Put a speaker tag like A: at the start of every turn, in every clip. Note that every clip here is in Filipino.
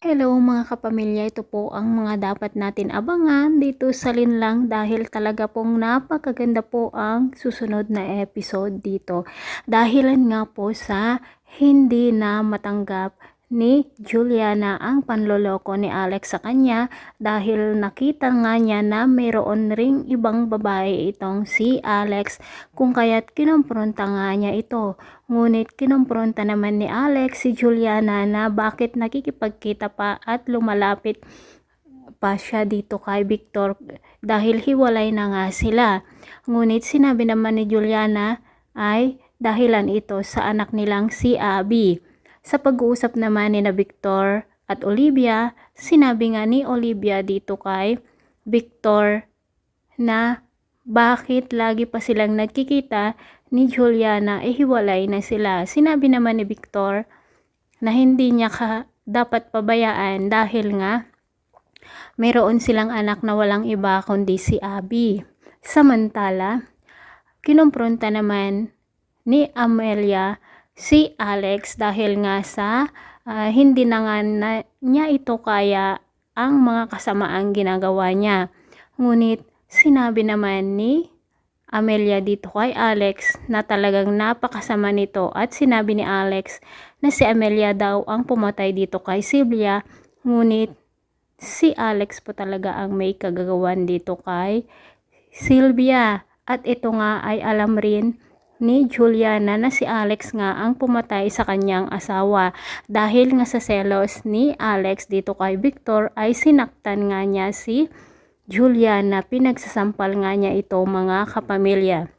A: Hello mga kapamilya, ito po ang mga dapat natin abangan dito sa Linlang dahil talaga pong napakaganda po ang susunod na episode dito. Dahilan nga po sa hindi na matanggap ni Juliana ang panloloko ni Alex sa kanya dahil nakita nga niya na mayroon ring ibang babae itong si Alex kung kaya't kinompronta nga niya ito. Ngunit kinompronta naman ni Alex si Juliana na bakit nakikipagkita pa at lumalapit pa siya dito kay Victor dahil hiwalay na nga sila. Ngunit sinabi naman ni Juliana ay dahilan ito sa anak nilang si Abby. Sa pag-uusap naman ni na Victor at Olivia, sinabi nga ni Olivia dito kay Victor na bakit lagi pa silang nagkikita ni Juliana eh hiwalay na sila. Sinabi naman ni Victor na hindi niya ka dapat pabayaan dahil nga mayroon silang anak na walang iba kundi si Abby. Samantala, kinompronta naman ni Amelia si Alex dahil nga sa uh, hindi na nga na, niya ito kaya ang mga kasamaang ginagawa niya. Ngunit sinabi naman ni Amelia dito kay Alex na talagang napakasama nito at sinabi ni Alex na si Amelia daw ang pumatay dito kay Sylvia ngunit si Alex po talaga ang may kagagawan dito kay Sylvia at ito nga ay alam rin ni Juliana na si Alex nga ang pumatay sa kanyang asawa. Dahil nga sa selos ni Alex dito kay Victor ay sinaktan nga niya si Juliana. Pinagsasampal nga niya ito mga kapamilya.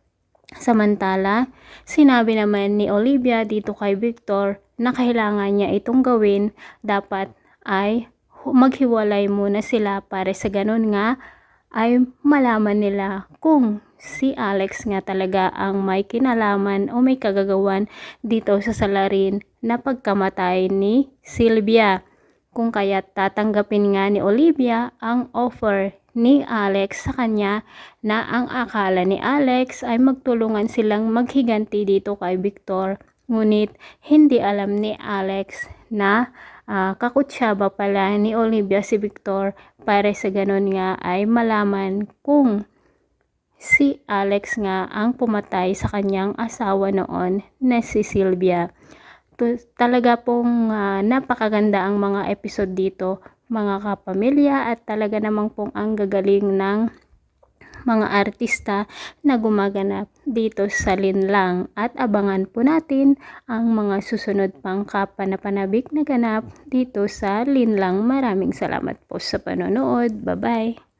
A: Samantala, sinabi naman ni Olivia dito kay Victor na kailangan niya itong gawin. Dapat ay maghiwalay muna sila para sa ganun nga ay malaman nila kung si Alex nga talaga ang may kinalaman o may kagagawan dito sa salarin na pagkamatay ni Sylvia. Kung kaya tatanggapin nga ni Olivia ang offer ni Alex sa kanya na ang akala ni Alex ay magtulungan silang maghiganti dito kay Victor. Ngunit hindi alam ni Alex na uh, kakutsaba pala ni Olivia si Victor para sa ganun nga ay malaman kung si Alex nga ang pumatay sa kanyang asawa noon na si Sylvia. Talaga pong uh, napakaganda ang mga episode dito mga kapamilya at talaga namang pong ang gagaling ng mga artista na gumaganap dito sa Linlang at abangan po natin ang mga susunod pang kapanapanabik na ganap dito sa Linlang. Maraming salamat po sa panonood. Bye-bye!